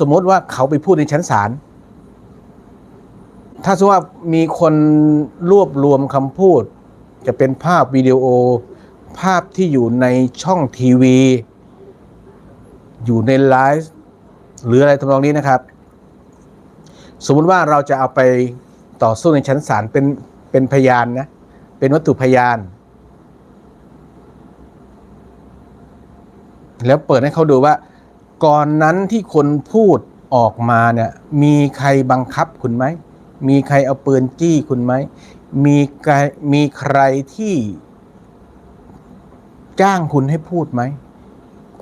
สมมติว่าเขาไปพูดในชั้นศาลถ้าสมมติว่ามีคนรวบรวมคำพูด จะเป็นภาพวิดีโอ ภาพที่อยู่ในช่องทีวี อยู่ในไลฟ์หรืออะไรทำนองนี้นะครับ สมมุติว่าเราจะเอาไปต่อสู้ในชั้นศาลเป็นเป็นพยานนะ เป็นวัตถุพยาน แล้วเปิดให้เขาดูว่า ก่อนนั้นที่คนพูดออกมาเนี่ยมีใครบังคับคุณไหม มีใครเอาปืนจี้คุณไหม มีใครมีใครที่จ้างคุณให้พูดไหม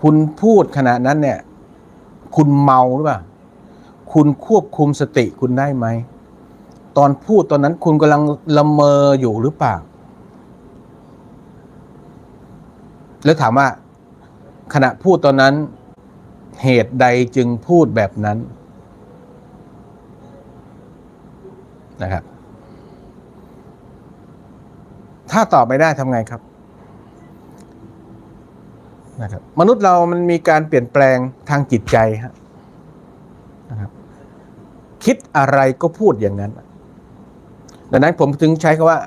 คุณพูดขณะนั้นเนี่ย คุณเมาหรือเปล่า คุณควบคุมสติคุณได้ไหม ตอนพูดตอนนั้นคุณกำลังละเมออยู่หรือเปล่า แล้วถามว่าขณะพูดตอนนั้น เหตุใดจึงพูดแบบนั้นนะครับ ถ้าตอบไม่ได้ทำไงครับนะครับ มนุษย์เรามันมีการเปลี่ยนแปลงทางจิตใจฮะนะครับ คิดอะไรก็พูดอย่างนั้น ดังนั้นผมถึงใช้คำว่า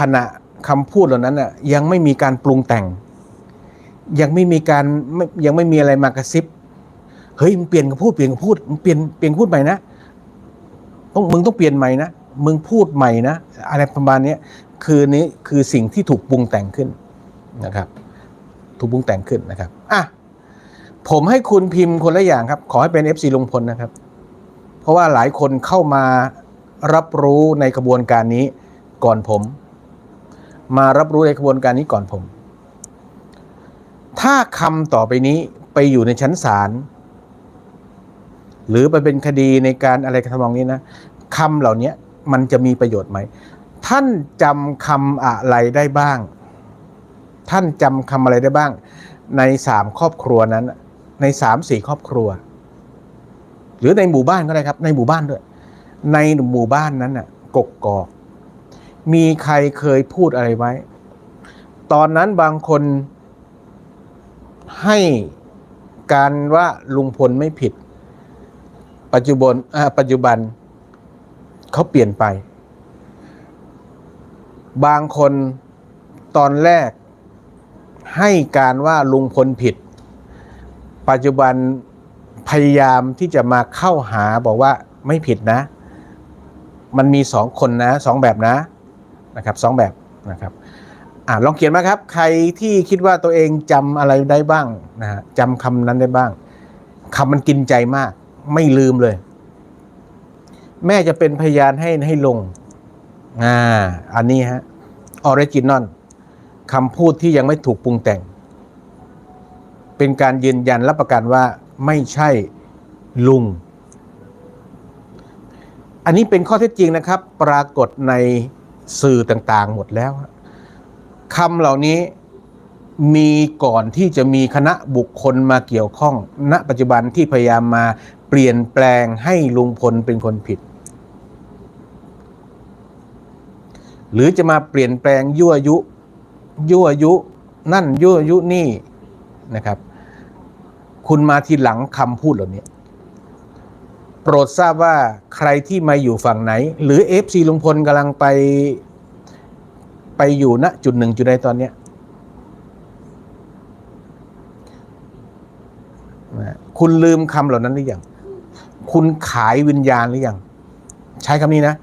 ขณะคำพูดเหล่านั้นน่ะยังไม่มีการปรุงแต่ง ยังไม่มีการไม่ยังไม่มีอะไรมากระซิบ เฮ้ยมึงเปลี่ยนคำพูดเปลี่ยนคำพูดมึงเปลี่ยนเปลี่ยนพูดใหม่นะต้องมึงต้องเปลี่ยนใหม่นะมึงพูดใหม่นะอะไรประมาณนี้คือนี้คือสิ่งที่ถูกปรุงแต่งขึ้นนะครับ ถูกปรุงแต่งขึ้นนะครับอะผมให้คุณพิมพ์คนละอย่างครับ ขอให้เป็น FC ลุงพลนะครับ เพราะว่าหลายคนเข้ามารับรู้ในกระบวนการนี้ก่อนผม มารับรู้ในกระบวนการนี้ก่อนผม ถ้าคำต่อไปนี้ไปอยู่ในชั้นศาล หรือไปเป็นคดีในการอะไรกระทำนองนี้นะคำเหล่านี้มันจะมีประโยชน์ไหม ท่านจำคำอะไรได้บ้าง ท่านจำคำอะไรได้บ้าง ในสามครอบครัวนั้น ในสามสี่ครอบครัว หรือในหมู่บ้านก็ได้ครับ ในหมู่บ้านด้วย ในหมู่บ้านนั้นน่ะกกกอกมีใครเคยพูดอะไรไว้ ตอนนั้นบางคนให้การว่าลุงพลไม่ผิด ปัจจุบันปัจจุบันเขาเปลี่ยนไป บางคนตอนแรกให้การว่าลุงพลผิด ปัจจุบันพยายามที่จะมาเข้าหาบอกว่าไม่ผิดนะ มันมีสองคนนะสองแบบนะนะครับสองแบบนะครับอ่าลองเขียนมาครับ ใครที่คิดว่าตัวเองจำอะไรได้บ้างนะฮะจำคำนั้นได้บ้างคำมันกินใจมาก ไม่ลืมเลย แม่จะเป็นพยานให้ให้ลง อ่า อันนี้ฮะออริจินอลคำพูดที่ยังไม่ถูกปรุงแต่ง เป็นการยืนยันรับประกันว่าไม่ใช่ลุง อันนี้เป็นข้อเท็จจริงนะครับ ปรากฏในสื่อต่างๆ หมดแล้วคำเหล่านี้มีก่อนที่จะมีคณะบุคคลมาเกี่ยวข้อง ณ ปัจจุบันที่พยายามมา เปลี่ยนแปลงให้ลุงพลเป็นคนผิด หรือจะมาเปลี่ยนแปลงยั่วยุ ยั่วยุนั่นยั่วยุนี่นะครับ คุณมาทีหลังคำพูดเหล่านี้ โปรดทราบว่าใครที่มาอยู่ฝั่งไหน หรือเอฟซีลุงพลกำลังไปไปอยู่ณจุดหนึ่งจุดใดตอนเนี้ยคุณลืมคำเหล่านั้นหรือยัง คุณขายวิญญาณหรือยัง ใช้คำนี้นะ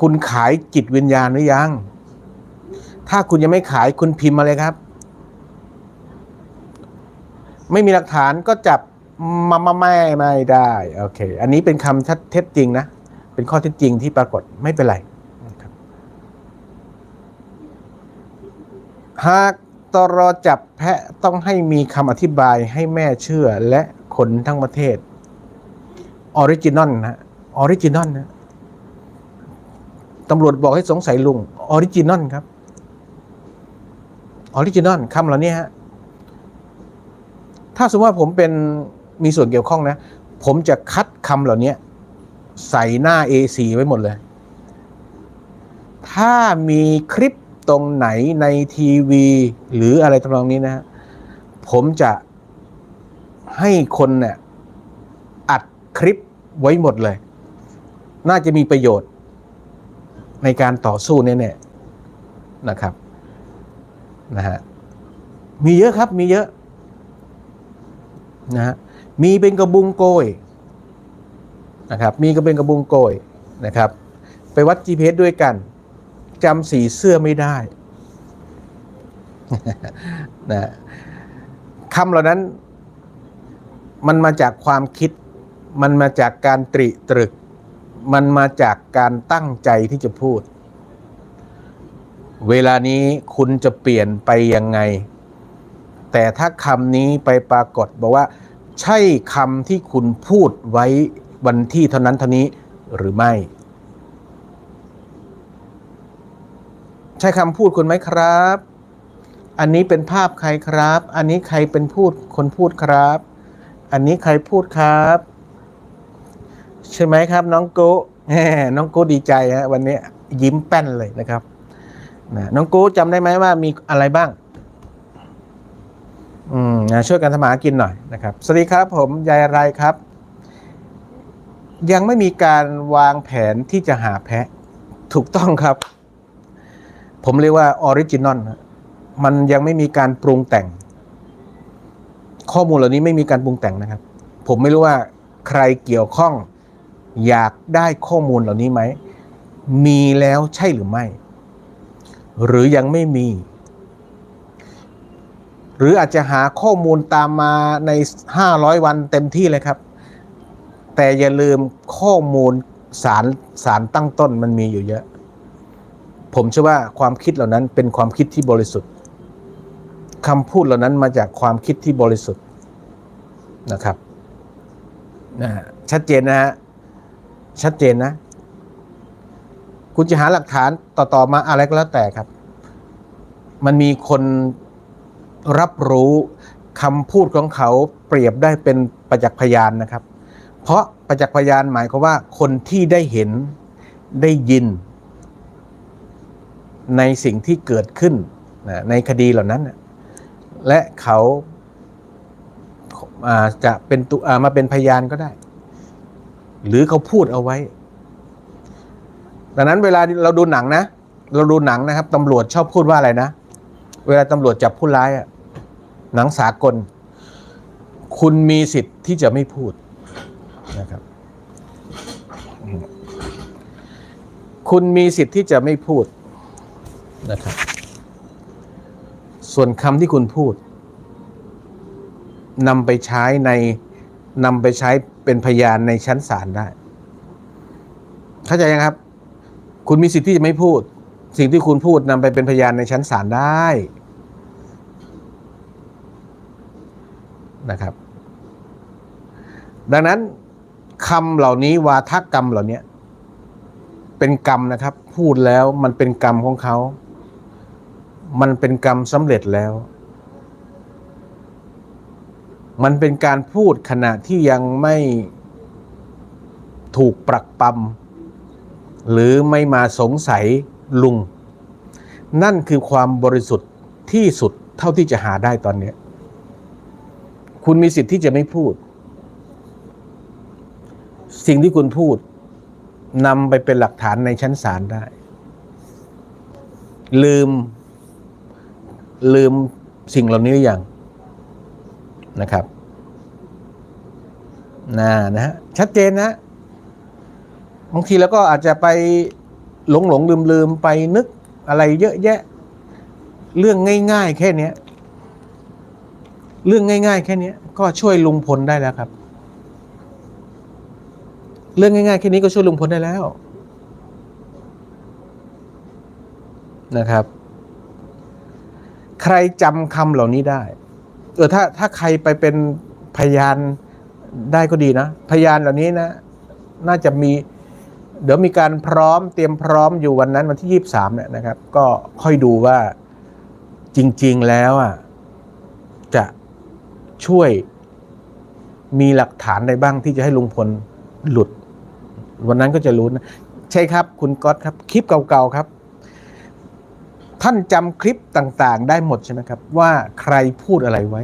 คุณขายจิตวิญญาณหรือยัง ถ้าคุณยังไม่ขายคุณพิมพ์มาเลยครับ ไม่มีหลักฐานก็จับมามาไม่ไม่ได้โอเค อันนี้เป็นคำชัดเท็จจริงนะ เป็นข้อเท็จจริงที่ปรากฏไม่เป็นไรหากตรอจับแพะต้องให้มีคำอธิบายให้แม่เชื่อและคนทั้งประเทศ ออริจินอลนะออริจินอลนะตำรวจบอกให้สงสัยลุงออริจินอลครับออริจินอลคำเหล่านี้ฮะถ้าสมมติว่าผมเป็นมีส่วนเกี่ยวข้องนะ ผมจะคัดคำเหล่านี้ใส่หน้า A4 ไว้หมดเลย ถ้ามีคลิปตรงไหนในทีวี หรืออะไรทำนองนี้นะ ผมจะให้คนเนี่ย คลิปไว้หมดเลย น่าจะมีประโยชน์ ในการต่อสู้แน่ๆนะครับนะฮะมีเยอะครับมีเยอะนะฮะมีเป็นกระบุงโกยนะครับ มีก็เป็นกระบุงโกยนะครับ ไปวัด GPS ด้วยกันจำสีเสื้อไม่ได้นะคำเหล่านั้นมันมาจากความคิด มันมาจากการตริตรึก มันมาจากการตั้งใจที่จะพูด เวลานี้คุณจะเปลี่ยนไปยังไง แต่ถ้าคำนี้ไปปรากฏบอกว่า ใช่คำที่คุณพูดไว้วันที่เท่านั้นเท่านี้หรือไม่ ใช่คำพูดคุณไหมครับ อันนี้เป็นภาพใครครับ อันนี้ใครเป็นพูดคนพูดครับ อันนี้ใครพูดครับ ใช่ไหมครับ น้องกะแหมน้องกะดีใจฮะวันนี้ยิ้มแป้นเลยนะครับนะน้องกะจำได้ไหมว่ามีอะไรบ้าง อืมนะช่วยกันทำมาหากินหน่อยนะครับ สวัสดีครับ ผมยายไรครับ ยังไม่มีการวางแผนที่จะหาแพะ ถูกต้องครับ ผมเรียกว่าออริจินอลมันยังไม่มีการปรุงแต่ง ข้อมูลเหล่านี้ไม่มีการปรุงแต่งนะครับ ผมไม่รู้ว่าใครเกี่ยวข้อง อยากได้ข้อมูลเหล่านี้ไหม มีแล้วใช่หรือไม่ หรือยังไม่มี หรืออาจจะหาข้อมูลตามมาใน 500 วันเต็มที่เลยครับ แต่อย่าลืมข้อมูลสารสารตั้งต้นมันมีอยู่เยอะ ผมเชื่อว่าความคิดเหล่านั้นเป็นความคิดที่บริสุทธิ์คำพูดเหล่านั้นมาจากความคิดที่บริสุทธิ์นะครับนะชัดเจนนะฮะ ชัดเจนนะ คุณจะหาหลักฐานต่อๆมาอะไรก็แล้วแต่ครับ มันมีคนรับรู้คำพูดของเขาเปรียบได้เป็นประจักษ์พยานนะครับ เพราะประจักษ์พยานหมายความว่าคนที่ได้เห็นได้ยิน ในสิ่งที่เกิดขึ้นในคดีเหล่านั้น และเขาจะเป็นตัวมาเป็นพยานก็ได้ หรือเขาพูดเอาไว้ ดังนั้นเวลาเราดูหนังนะ เราดูหนังนะครับตำรวจชอบพูดว่าอะไรนะ เวลาตำรวจจับผู้ร้ายอะหนังสากล คุณมีสิทธิ์ที่จะไม่พูดนะครับ คุณมีสิทธิ์ที่จะไม่พูดนะครับ ส่วนคำที่คุณพูดนำไปใช้ใน นำไปใช้เป็นพยานในชั้นศาลได้ เข้าใจยังครับ คุณมีสิทธิ์ที่จะไม่พูด สิ่งที่คุณพูดนำไปเป็นพยานในชั้นศาลได้นะครับ ดังนั้นคำเหล่านี้วาทกรรมเหล่านี้เป็นกรรมนะครับ พูดแล้วมันเป็นกรรมของเขา มันเป็นกรรมสำเร็จแล้ว มันเป็นการพูดขณะที่ยังไม่ถูกปรักปรำหรือไม่มาสงสัยลุง นั่นคือความบริสุทธิ์ที่สุดเท่าที่จะหาได้ตอนนี้คุณมีสิทธิ์ที่จะไม่พูด สิ่งที่คุณพูดนำไปเป็นหลักฐานในชั้นศาลได้ ลืม ลืมสิ่งเหล่านี้หรือยัง นะครับนะนะฮะชัดเจนนะบางทีแล้วก็อาจจะไปหลงหลงลืมลืมไปนึกอะไรเยอะแยะ เรื่องง่าย ๆ แค่นี้เรื่องง่าย ๆ แค่นี้ก็ช่วยลุงพลได้แล้วครับ เรื่องง่ายๆแค่นี้ก็ช่วยลุงพลได้แล้วนะครับ ใครจำคำเหล่านี้ได้ เออถ้าถ้าใครไปเป็นพยานได้ก็ดีนะ พยานเหล่านี้นะ น่าจะมี เดี๋ยวมีการพร้อมเตรียมพร้อมอยู่วันนั้นวันที่ยี่สามเนี่ยนะครับ ก็ค่อยดูว่าจริง ๆแล้วอะจะช่วยมีหลักฐานใดบ้างที่จะให้ลุงพลหลุด วันนั้นก็จะรู้นะ ใช่ครับ คุณก๊อตครับ คลิปเก่าๆครับ ท่านจำคลิปต่างๆ ได้หมดใช่ไหมครับ ว่าใครพูดอะไรไว้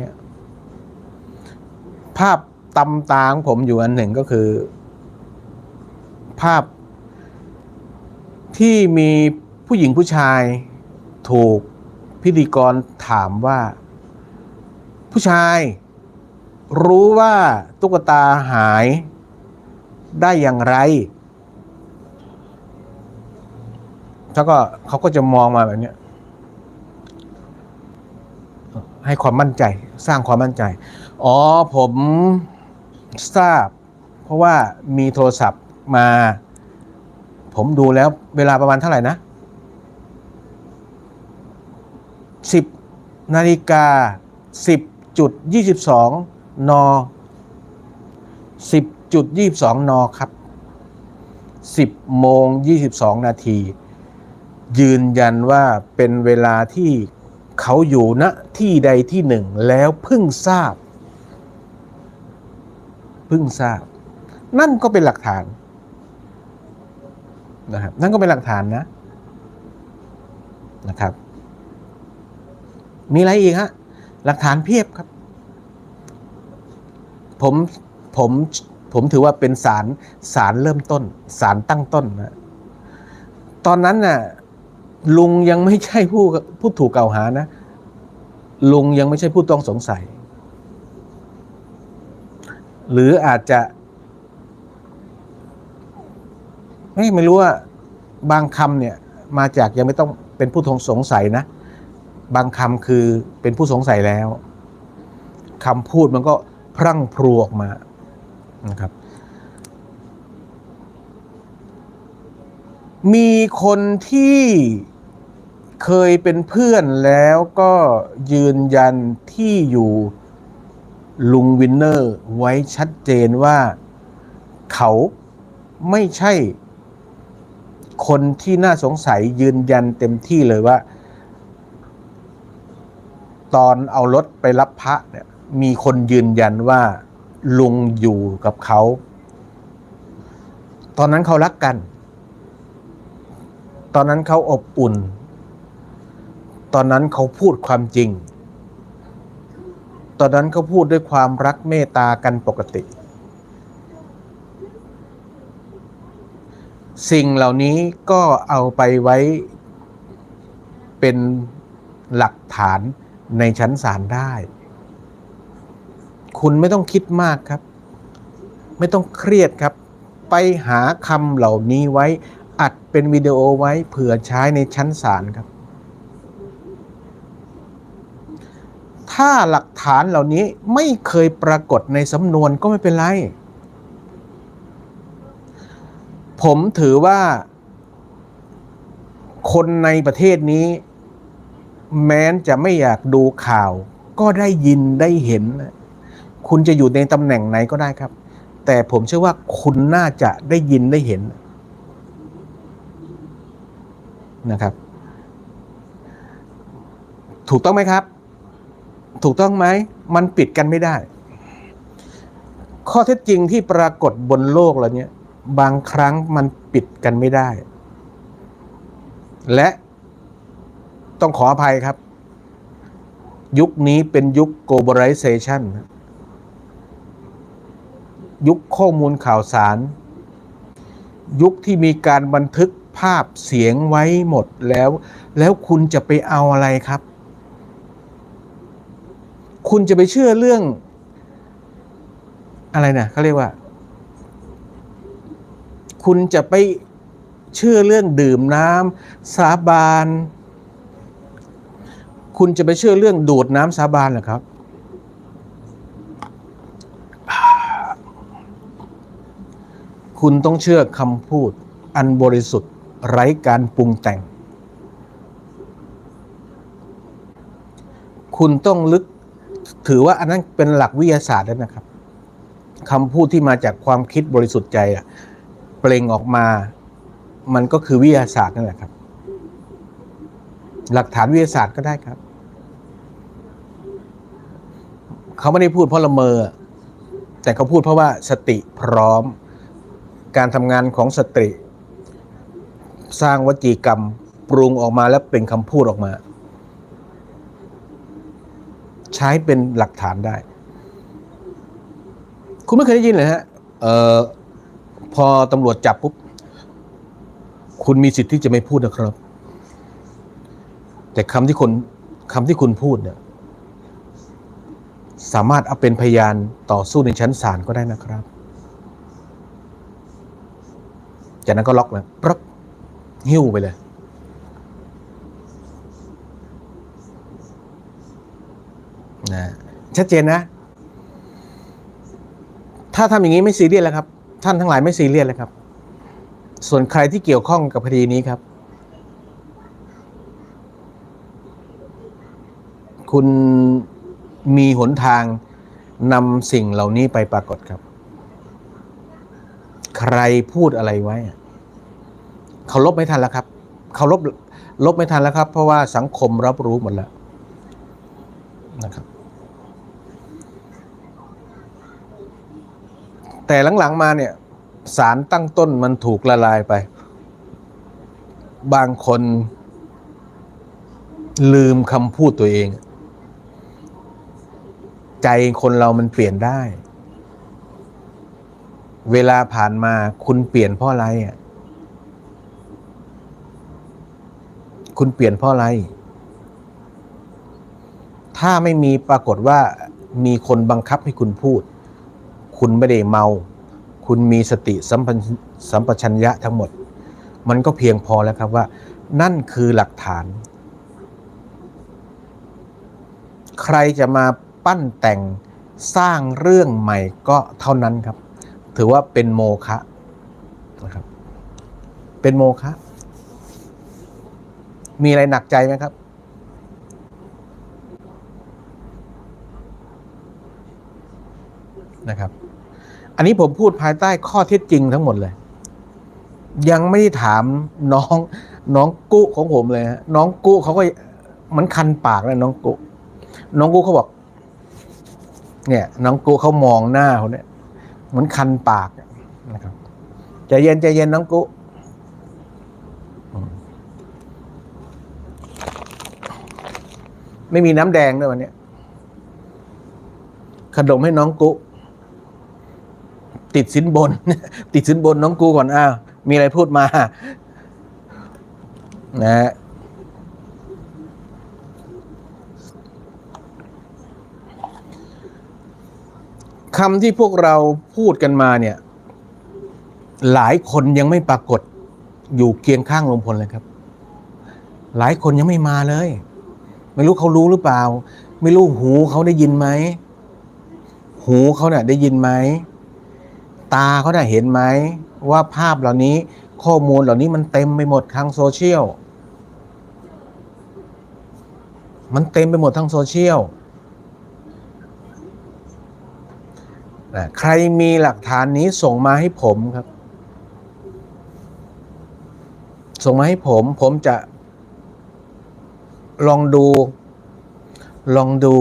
ภาพตำตาของผมอยู่อันหนึ่งก็คือ ภาพที่มีผู้หญิงผู้ชายถูกพิธีกรถามว่า ผู้ชายรู้ว่าตุ๊กตาหายได้อย่างไร แล้วก็เขาก็จะมองมาแบบเนี้ย ให้ความมั่นใจ สร้างความมั่นใจ อ๋อผมทราบ เพราะว่ามีโทรศัพท์มา ผมดูแล้วเวลาประมาณเท่าไหร่นะสิบนาฬิกาสิบจุดยี่สิบสองนสิบจุดยี่สองนครับสิบโมงยี่สิบสองนาทียืนยันว่าเป็นเวลาที่ เขาอยู่ณที่ใดที่หนึ่งแล้วเพิ่งทราบ เพิ่งทราบ นั่นก็เป็นหลักฐานนะครับนั่นก็เป็นหลักฐานนะนะครับ มีอะไรอีกฮะหลักฐานเพียบครับ ผมผมผมถือว่าเป็นสารสารเริ่มต้นสารตั้งต้นนะตอนนั้นน่ะ ลุงยังไม่ใช่ผู้ผู้ถูกกล่าวหานะ ลุงยังไม่ใช่ผู้ต้องสงสัย หรืออาจจะ ไม่ไม่รู้ว่าบางคำเนี่ย มาจากยังไม่ต้องเป็นผู้ทงสงสัยนะ บางคำคือเป็นผู้สงสัยแล้วคำพูดมันก็พรั่งพรูออกมานะครับ มีคนที่ เคยเป็นเพื่อนแล้วก็ยืนยันที่อยู่ลุงวินเนอร์ไว้ชัดเจนว่าเขาไม่ใช่คนที่น่าสงสัยยืนยันเต็มที่เลยว่า ตอนเอารถไปรับพระเนี่ยมีคนยืนยันว่าลุงอยู่กับเขา ตอนนั้นเขารักกัน ตอนนั้นเขาอบอุ่น ตอนนั้นเขาพูดความจริง ตอนนั้นเขาพูดด้วยความรักเมตตากันปกติ สิ่งเหล่านี้ก็เอาไปไว้เป็นหลักฐานในชั้นศาลได้ คุณไม่ต้องคิดมากครับ ไม่ต้องเครียดครับ ไปหาคำเหล่านี้ไว้ อัดเป็นวิดีโอไว้เผื่อใช้ในชั้นศาลครับ ถ้าหลักฐานเหล่านี้ไม่เคยปรากฏในสำนวนก็ไม่เป็นไร ผมถือว่า คนในประเทศนี้ แม้นจะไม่อยากดูข่าว ก็ได้ยินได้เห็น คุณจะอยู่ในตำแหน่งไหนก็ได้ครับ แต่ผมเชื่อว่าคุณน่าจะได้ยินได้เห็นนะครับ ถูกต้องไหมครับ ถูกต้องไหมมันปิดกันไม่ได้ ข้อเท็จจริงที่ปรากฏบนโลกเราเนี่ยบางครั้งมันปิดกันไม่ได้ และต้องขออภัยครับ ยุคนี้เป็นยุค globalization ยุคข้อมูลข่าวสาร ยุคที่มีการบันทึกภาพเสียงไว้หมดแล้ว แล้วคุณจะไปเอาอะไรครับ คุณจะไปเชื่อเรื่อง อะไรนะเขาเรียกว่า คุณจะไปเชื่อเรื่องดื่มน้ำสาบานคุณจะไปเชื่อเรื่องดูดน้ำสาบานเหรอครับ คุณต้องเชื่อคำพูด อันบริสุทธิ์ไร้การปรุงแต่ง คุณต้องลึก ถือว่าอันนั้นเป็นหลักวิทยาศาสตร์แล้วนะครับคำพูดที่มาจากความคิดบริสุทธิ์ใจอะเปล่งออกมา มันก็คือวิทยาศาสตร์นั่นแหละครับ หลักฐานวิทยาศาสตร์ก็ได้ครับเขาไม่ได้พูดเพราะละเมอ แต่เขาพูดเพราะว่าสติพร้อม การทำงานของสติ สร้างวจีกรรม ปรุงออกมาแล้วเป็นคำพูดออกมา ใช้เป็นหลักฐานได้ คุณไม่เคยได้ยินเลยฮะเอ่อพอตำรวจจับปุ๊บ คุณมีสิทธิ์ที่จะไม่พูดนะครับ แต่คำที่คนคำที่คุณพูดเนี่ยสามารถเอาเป็นพยานต่อสู้ในชั้นศาลก็ได้นะครับ จากนั้นก็ล็อกเลยปั๊บหิ้วไปเลย นะชัดเจนนะ ถ้าทำอย่างนี้ไม่ซีเรียสแล้วครับ ท่านทั้งหลายไม่ซีเรียสเลยครับ ส่วนใครที่เกี่ยวข้องกับคดีนี้ครับ คุณมีหนทางนำสิ่งเหล่านี้ไปปรากฏครับ ใครพูดอะไรไว้เขาลบไม่ทันแล้วครับเขาลบลบไม่ทันแล้วครับ เพราะว่าสังคมรับรู้หมดแล้วนะครับ แต่หลังๆมาเนี่ยสารตั้งต้นมันถูกละลายไป บางคนลืมคำพูดตัวเอง ใจคนเรามันเปลี่ยนได้ เวลาผ่านมาคุณเปลี่ยนเพราะอะไรอะคุณเปลี่ยนเพราะอะไร ถ้าไม่มีปรากฏว่ามีคนบังคับให้คุณพูด คุณไม่ได้เมา คุณมีสติสัมพันสัมปชัญญะทั้งหมด มันก็เพียงพอแล้วครับว่า นั่นคือหลักฐาน ใครจะมาปั้นแต่งสร้างเรื่องใหม่ก็เท่านั้นครับ ถือว่าเป็นโมฆะนะครับ เป็นโมฆะมีอะไรหนักใจไหมครับนะครับ อันนี้ผมพูดภายใต้ข้อเท็จจริงทั้งหมดเลย ยังไม่ได้ถามน้องน้องกุของผมเลยฮะน้องกุเขาก็เหมันคันปากเลยน้องกุน้องกุเขาบอก เนี่ย น้องกุเขามองหน้าเขาเนี่ยเหมือนคันปากนะครับใจเย็นใจเย็นน้องกุไม่มีน้ำแดงด้วยวันนี้ขนมให้น้องกุ ติดสินบน ติดสินบนน้องกูก่อนอ้าวมีอะไรพูดมา นะฮะคำที่พวกเราพูดกันมาเนี่ย หลายคนยังไม่ปรากฏอยู่เคียงข้างลุงพลเลยครับ หลายคนยังไม่มาเลย ไม่รู้เขารู้หรือเปล่า ไม่รู้หูเขาได้ยินไหม หูเขาเนี่ยได้ยินไหม ตาเขาได้เห็นไหมว่าภาพเหล่านี้ข้อมูลเหล่านี้มันเต็มไปหมดทางโซเชียล มันเต็มไปหมดทางโซเชียลนะใครมีหลักฐานนี้ส่งมาให้ผมครับ ส่งมาให้ผม ผมจะ ลองดู ลองดู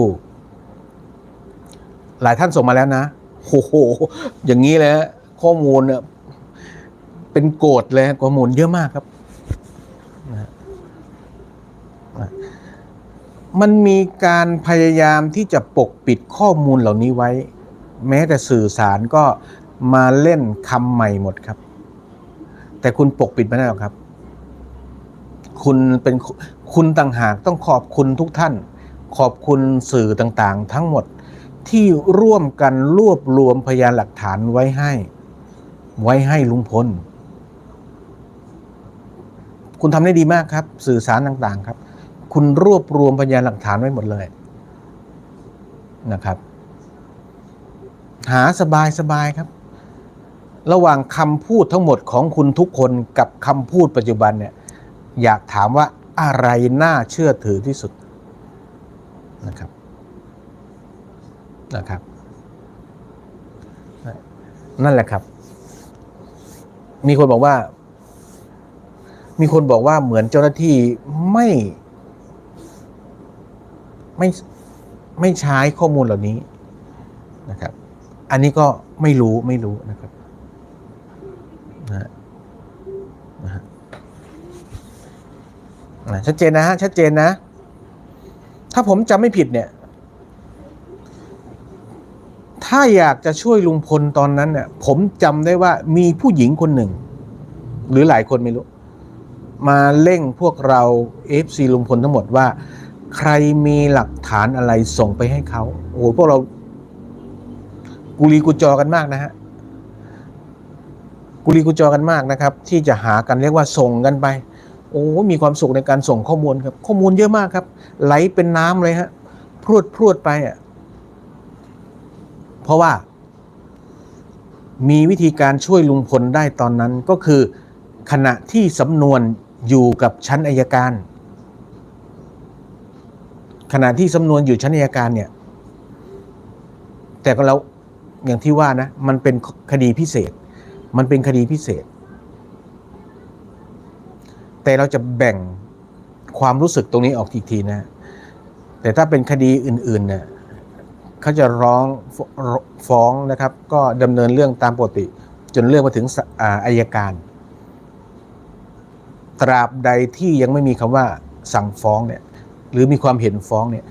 หลายท่านส่งมาแล้วนะ โอ้โห อย่างนี้เลยฮะข้อมูลเป็นโกดเลยข้อมูลเยอะมากครับ มันมีการพยายามที่จะปกปิดข้อมูลเหล่านี้ไว้ แม้แต่สื่อสารก็มาเล่นคำใหม่หมดครับ แต่คุณปกปิดไม่ได้หรอกครับ คุณเป็นคุณต่างหากต้องขอบคุณทุกท่าน ขอบคุณสื่อต่างๆ ทั้งหมด ที่ร่วมกันรวบรวมพยานหลักฐานไว้ให้ ไว้ให้ลุงพล คุณทำได้ดีมากครับ สื่อสารต่างๆครับ คุณรวบรวมพยานหลักฐานไว้หมดเลยนะครับ หาสบายสบายครับ ระหว่างคำพูดทั้งหมดของคุณทุกคนกับคำพูดปัจจุบันเนี่ย อยากถามว่าอะไรน่าเชื่อถือที่สุดนะครับ นะครับ นั่นแหละครับ มีคนบอกว่า มีคนบอกว่าเหมือนเจ้าหน้าที่ไม่ ไม่ไม่ใช้ข้อมูลเหล่านี้นะครับ อันนี้ก็ไม่รู้ไม่รู้นะครับนะฮะนะชัดเจนนะฮะชัดเจนนะ ถ้าผมจำไม่ผิดเนี่ย ถ้าอยากจะช่วยลุงพลตอนนั้นเนี่ยผมจำได้ว่ามีผู้หญิงคนหนึ่ง หรือหลายคนไม่รู้ มาเร่งพวกเราเอฟซีลุงพลทั้งหมดว่า ใครมีหลักฐานอะไรส่งไปให้เขาโอ้โหพวกเรากุลีกุจอกันมากนะฮะกุลีกุจอกันมากนะครับ ที่จะหากันเรียกว่าส่งกันไป โอ้มีความสุขในการส่งข้อมูลครับ ข้อมูลเยอะมากครับ ไหลเป็นน้ำเลยฮะพรวดพรวดไปอะ เพราะว่า มีวิธีการช่วยลุงพลได้ตอนนั้นก็คือ ขณะที่สำนวนอยู่กับชั้นอายการ ขณะที่สำนวนอยู่ชั้นอายการเนี่ย แต่ก็แล้วอย่างที่ว่านะ มันเป็นคดีพิเศษ มันเป็นคดีพิเศษ แต่เราจะแบ่งความรู้สึกตรงนี้ออกอีกทีนะ แต่ถ้าเป็นคดีอื่นๆเนี่ย เขาจะร้องฟ้องนะครับ ก็ดำเนินเรื่องตามปกติ จนเรื่องมาถึงอาอายการ ตราบใดที่ยังไม่มีคำว่าสั่งฟ้องเนี่ย หรือมีความเห็นฟ้องเนี่ย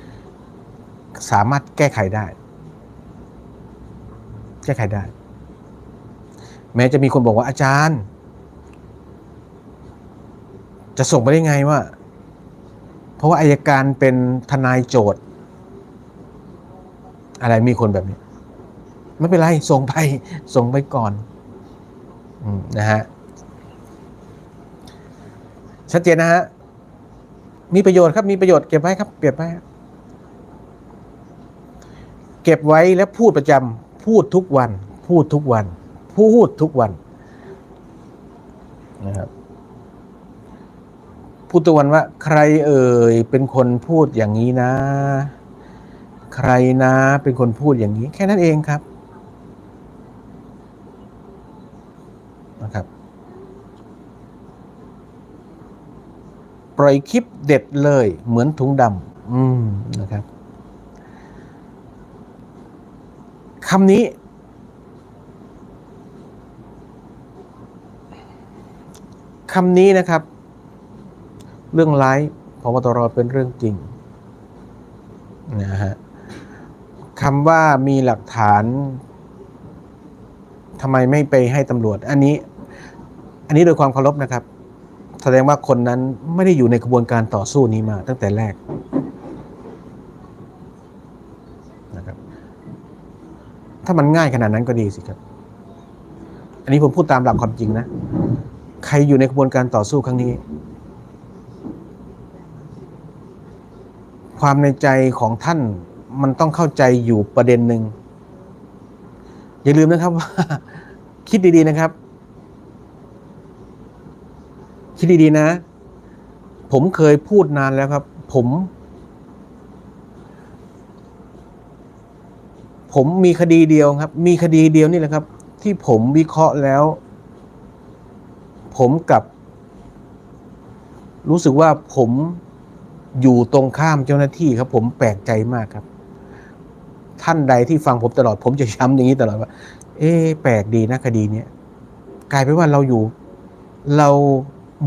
สามารถแก้ไขได้ แก้ไขได้ แม้จะมีคนบอกว่าอาจารย์ จะส่งไปได้ไงว่า เพราะว่าอายการเป็นทนายโจทย์ อะไรมีคนแบบนี้ ไม่เป็นไร ส่งไป ส่งไปก่อนอนะฮะ ชัดเจนนะฮะ มีประโยชน์ครับ มีประโยชน์เก็บไว้ครับ เก็บไว้ครับเก็บไว้และพูดประจำ พูดทุกวัน พูดทุกวัน พูดทุกวัน นะครับพูดทุกวันว่า ใครเอ่ยเป็นคนพูดอย่างนี้นะ ใครนะเป็นคนพูดอย่างนี้ แค่นั้นเองครับนะครับ ปล่อยคลิปเด็ดเลยเหมือนถุงดำอืมนะครับคำนี้ คำนี้นะครับ เรื่องไลฟ์พบตรเป็นเรื่องจริงนะฮะ คำว่ามีหลักฐานทำไมไม่ไปให้ตำรวจ อันนี้ อันนี้โดยความเคารพนะครับ แสดงว่าคนนั้นไม่ได้อยู่ในกระบวนการต่อสู้นี้มาตั้งแต่แรกนะครับถ้ามันง่ายขนาดนั้นก็ดีสิครับ อันนี้ผมพูดตามหลักความจริงนะ ใครอยู่ในกระบวนการต่อสู้ครั้งนี้ ความในใจของท่าน มันต้องเข้าใจอยู่ประเด็นหนึ่งอย่าลืมนะครับว่าคิดดีๆนะครับ คิดดีๆนะ ผมเคยพูดนานแล้วครับ ผม ผมมีคดีเดียวครับ มีคดีเดียวนี่แหละครับ ที่ผมวิเคราะห์แล้ว ผมกับ รู้สึกว่าผมอยู่ตรงข้ามเจ้าหน้าที่ครับ ผมแปลกใจมากครับ ท่านใดที่ฟังผมตลอด ผมจะย้ำอย่างนี้ตลอดว่า เอ๊แปลกดีนะคดีเนี้ยกลายเป็นว่าเราอยู่ เรา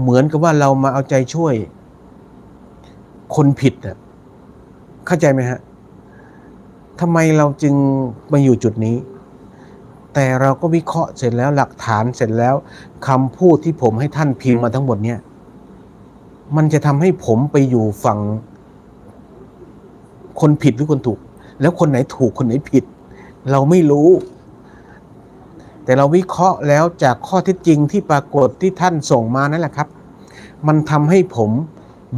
เหมือนกับว่าเรามาเอาใจช่วย คนผิดอะเข้าใจไหมฮะทำไมเราจึงมาอยู่จุดนี้ แต่เราก็วิเคราะห์เสร็จแล้วหลักฐานเสร็จแล้วคำพูดที่ผมให้ท่านพิมพ์มาทั้งหมดเนี่ยมันจะทำให้ผมไปอยู่ฝั่งคนผิดหรือคนถูก แล้วคนไหนถูกคนไหนผิด เราไม่รู้ แต่เราวิเคราะห์แล้วจากข้อเท็จจริงที่ปรากฏที่ท่านส่งมานั่นแหละครับ มันทำให้ผม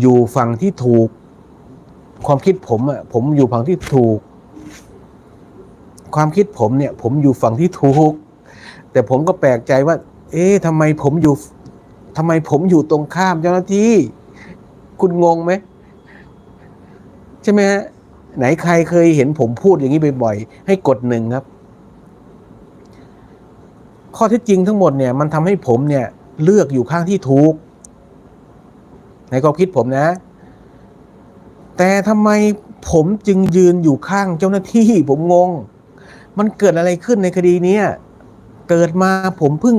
อยู่ฝั่งที่ถูก ความคิดผมอะผมอยู่ฝั่งที่ถูก ความคิดผมเนี่ย ผมอยู่ฝั่งที่ถูก แต่ผมก็แปลกใจว่า เอ๊ะทำไมผมอยู่ทำไมผมอยู่ตรงข้ามเจ้าหน้าที่ คุณงงไหมใช่ไหมฮะ ไหนใครเคยเห็นผมพูดอย่างนี้บ่อยๆ ให้กดหนึ่งครับ ข้อเท็จจริงทั้งหมดเนี่ยมันทำให้ผมเนี่ยเลือกอยู่ข้างที่ถูก ในความคิดผมนะ แต่ทำไมผมจึงยืนอยู่ข้างเจ้าหน้าที่ ผมงง มันเกิดอะไรขึ้นในคดีเนี้ยเกิดมาผมเพิ่ง